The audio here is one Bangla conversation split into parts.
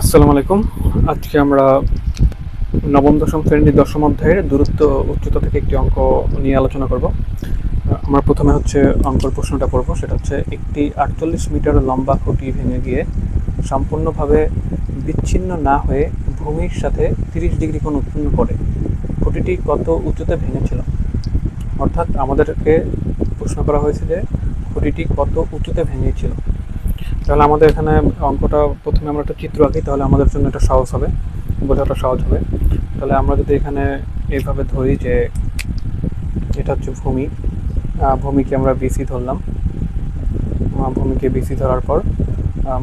আসসালামু আলাইকুম আজকে আমরা নবম, দশম শ্রেণির দশম অধ্যায়ের দূরত্ব, উচ্চতা থেকে একটি অঙ্ক নিয়ে আলোচনা করব। আমরা প্রথমে হচ্ছে অঙ্কর প্রশ্নটা পড়ব, সেটা হচ্ছে একটি আটচল্লিশ মিটার লম্বা খুঁটি ভেঙে গিয়ে সম্পূর্ণভাবে বিচ্ছিন্ন না হয়ে ভূমির সাথে তিরিশ ডিগ্রি কোণ উৎপন্ন করে। খুঁটিটি কত উচ্চতে ভেঙেছিল? অর্থাৎ আমাদেরকে প্রশ্ন করা হয়েছে যে খুঁটিটি কত উঁচুতে ভেঙেছিল? তাহলে আমাদের এখানে অঙ্কটা প্রথমে আমরা একটা চিত্র আঁকি, তাহলে আমাদের জন্য এটা সহজ হবে, বোঝাটা সহজ হবে। তাহলে আমরা যদি এখানে এইভাবে ধরি যে এটা হচ্ছে ভূমি ভূমিকে আমরা বিসি ধরলাম। ভূমিকে বিসি ধরার পর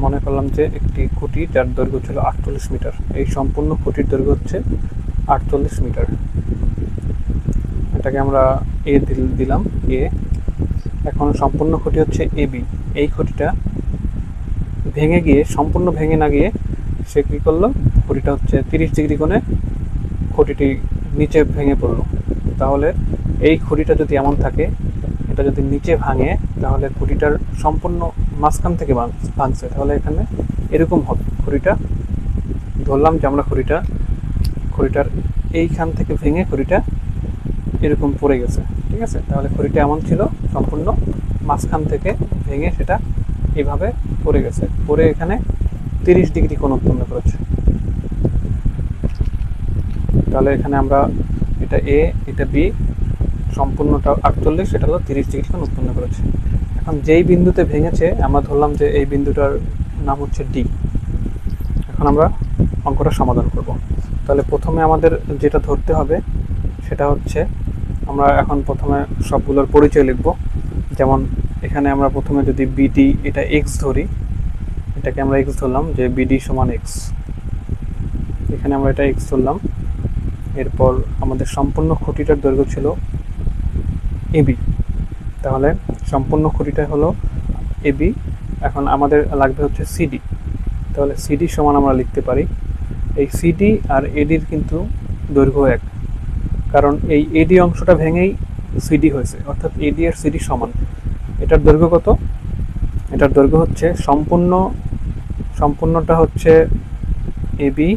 মনে করলাম যে একটি খুঁটি যার দৈর্ঘ্য ছিল আটচল্লিশ মিটার। এই সম্পূর্ণ খুঁটির দৈর্ঘ্য হচ্ছে আটচল্লিশ মিটার। এটাকে আমরা এ দিলাম এ এখন সম্পূর্ণ খুঁটি হচ্ছে এ বি এই খুঁটিটা ভেঙে গিয়ে, সম্পূর্ণ ভেঙে না গিয়ে সে কী করল? খুঁটিটা হচ্ছে তিরিশ ডিগ্রি কোণে খুঁটিটি নিচে ভেঙে পড়ল। তাহলে এই খুঁটিটা যদি এমন থাকে, এটা যদি নিচে ভাঙে, তাহলে খুঁটিটার সম্পূর্ণ মাঝখান থেকে ভাঙছে। তাহলে এখানে এরকম হবে খুঁটিটা। ধরলাম যে আমরা খুঁটিটা, খুঁটিটার এইখান থেকে ভেঙে খুঁটিটা এরকম পড়ে গেছে। ঠিক আছে? তাহলে খুঁটিটা এমন ছিল, সম্পূর্ণ মাঝখান থেকে ভেঙে সেটা এভাবে পড়ে গেছে। পড়ে এখানে তিরিশ ডিগ্রি কোণ উৎপন্ন করেছে। তাহলে এখানে আমরা এটা এ এটা বি সম্পূর্ণটা আটচল্লিশ, সেটা হলো তিরিশ ডিগ্রি কোণ উৎপন্ন করেছে। এখন যেই বিন্দুতে ভেঙেছে, আমরা ধরলাম যে এই বিন্দুটার নাম হচ্ছে ডি এখন আমরা অঙ্কটা সমাধান করব। তাহলে প্রথমে আমাদের যেটা ধরতে হবে, সেটা হচ্ছে আমরা এখন প্রথমে সবগুলোর পরিচয় লিখব। যেমন এখানে আমরা প্রথমে যদি বিডি এটা এক্স ধরি, এটাকে আমরা এক্স ধরলাম যে বিডি সমান এক্স এখানে আমরা এটা এক্স ধরলাম। এরপর আমাদের সম্পূর্ণ খুঁটিটার দৈর্ঘ্য ছিল এবি তাহলে সম্পূর্ণ খুঁটিটা হলো এবি এখন আমাদের লাগবে হচ্ছে সিডি তাহলে সিডি সমান আমরা লিখতে পারি। এই সিডি আর এডির কিন্তু দৈর্ঘ্য এক, কারণ এই এডি অংশটা ভেঙেই সিডি হয়েছে, অর্থাৎ এডি আর সিডি সমান। এটার দৈর্ঘ্য কত? এটার দৈর্ঘ্য হচ্ছে সম্পূর্ণ, সম্পূর্ণটা হচ্ছে এবি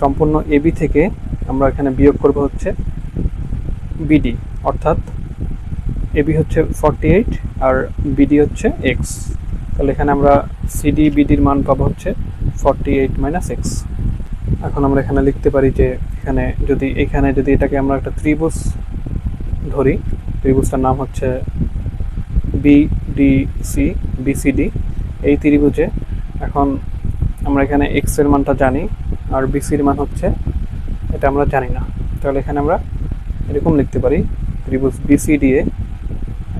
সম্পূর্ণ এবি থেকে আমরা এখানে বিয়োগ করব হচ্ছে বিডি অর্থাৎ এবি হচ্ছে ফর্টি এইট আর বিডি হচ্ছে এক্স তাহলে এখানে আমরা সিডি বিডির মান পাবো হচ্ছে ফর্টি এইট মাইনাস এক্স এখন আমরা এখানে লিখতে পারি যে এখানে যদি এখানে যদি এটাকে আমরা একটা ত্রিভুজ ধরি ত্রিভুজটার নাম হচ্ছে বিডিসি বিসিডি এই ত্রিভুজে এখন আমরা এখানে এক্সের মানটা জানি আর বিসির মান হচ্ছে, এটা আমরা জানি না। তাহলে এখানে আমরা এরকম লিখতে পারি, ত্রিভুজ বিসিডি এ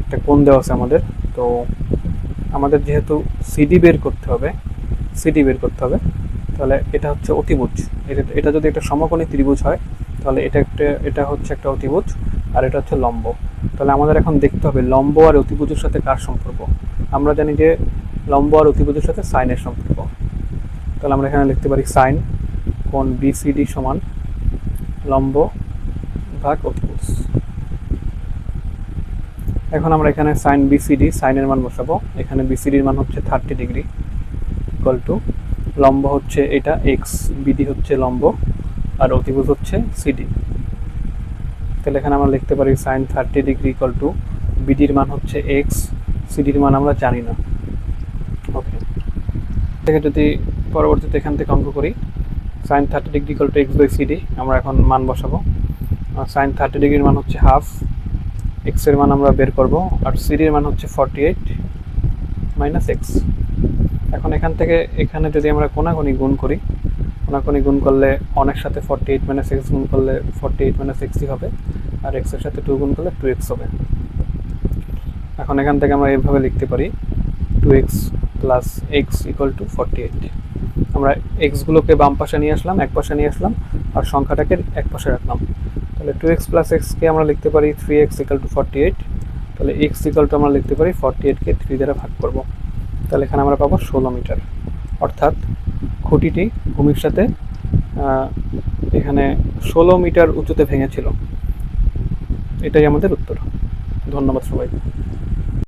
একটা কোণ দেওয়া আছে আমাদের। তো আমাদের যেহেতু সিডি বের করতে হবে সিডি বের করতে হবে, তাহলে এটা হচ্ছে অতিভুজ। এটা এটা যদি একটা সমকোণী ত্রিভুজ হয়, তাহলে এটা একটা, এটা হচ্ছে একটা অতিভুজ। আর এটা হচ্ছে লম্ব। তাহলে আমাদের এখন দেখতে হবে লম্ব আর অতিভুজের সাথে কার সম্পর্ক? আমরা জানি যে লম্ব আর অতিভুজের সাথে সাইনের সম্পর্ক। তাহলে আমরা এখানে লিখতে পারি সাইন কোন বিসিডি সমান লম্ব ভাগ অতিভুজ। এখন আমরা এখানে সাইন বিসিডি সাইনের মান বসাবো। এখানে বিসিডির মান হচ্ছে থার্টি ডিগ্রি ইকুয়াল টু লম্ব হচ্ছে এটা এক্স বিডি হচ্ছে লম্ব আর অতিভুজ হচ্ছে সিডি তাহলে এখানে আমরা লিখতে পারি sine thirty degree equal to বিডির মান হচ্ছে এক্স সিডির মান আমরা জানি না। ওকে থেকে যদি পরবর্তীতে এখান থেকে অঙ্ক করি sine thirty degree equal to x by CD আমরা এখন মান বসাবো। সাইন থার্টি ডিগ্রির মান হচ্ছে হাফ এক্সের মান আমরা বের করব, আর সিডির মান হচ্ছে ফর্টি এইট মাইনাস এক্স এখন এখান থেকে এখানে যদি আমরা কোনাকুনি গুণ করি কোনাকুনি গুণ করলে অনেক সাথে ফর্টি এইট মাইনাস এক্স গুণ করলে ফর্টি এইট মাইনাস এক্সই হবে, আর এক্সের সাথে টু গুণ করলে টু এক্স হবে। এখন এখান থেকে আমরা এইভাবে লিখতে পারি two x plus x equal to forty eight আমরা এক্সগুলোকে বাম পাশে নিয়ে আসলাম, এক পাশে নিয়ে আসলাম, আর সংখ্যাটাকে এক পাশে রাখলাম। তাহলে টু এক্স প্লাস এক্সকে আমরা লিখতে পারি three x equal to forty eight তাহলে এক্স ইকাল টু আমরা লিখতে পারি ফর্টি এইটকে থ্রি দ্বারা ভাগ করব। তাহলে এখানে আমরা পাবো ষোলো মিটার। অর্থাৎ খুঁটিটি ভূমির সাথে এখানে ষোলো মিটার উঁচুতে ভেঙেছিল। এটাই আমাদের উত্তর। ধন্যবাদ সবাইকে।